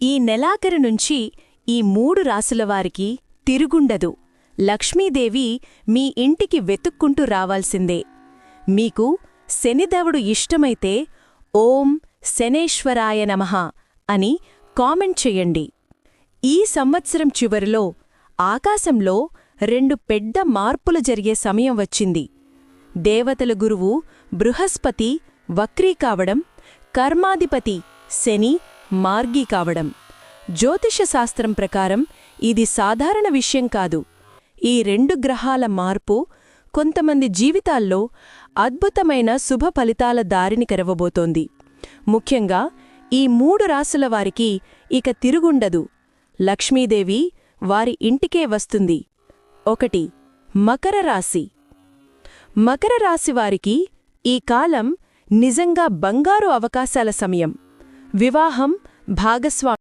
ఈ నెలాఖరు నుంచి ఈ మూడు రాసులవారికి తిరుగుండదు. లక్ష్మీదేవి మీ ఇంటికి వెతుక్కుంటూ రావాల్సిందే. మీకు శనిదేవుడు ఇష్టమైతే ఓం శనేశ్వరాయ నమః అని కామెంట్ చెయ్యండి ఈ సంవత్సరం చివరిలో ఆకాశంలో రెండు పెద్ద మార్పులు జరిగే సమయం వచ్చింది. దేవతల గురువు బృహస్పతి వక్రీ కావడం కర్మాధిపతి శని మార్గీ కావడం. జ్యోతిష శాస్త్రం ప్రకారం ఇది సాధారణ విషయం కాదు. ఈ రెండు గ్రహాల మార్పు కొంతమంది జీవితాల్లో అద్భుతమైన శుభ ఫలితాల దారిని కరవబోతోంది. ముఖ్యంగా ఈ మూడు రాసుల వారికి ఇక తిరుగుండదు. లక్ష్మీదేవి వారి ఇంటికే వస్తుంది. ఒకటి మకర రాశి. మకర రాశివారికి ఈ కాలం నిజంగా బంగారు అవకాశాల సమయం. వివాహం భాగస్వామి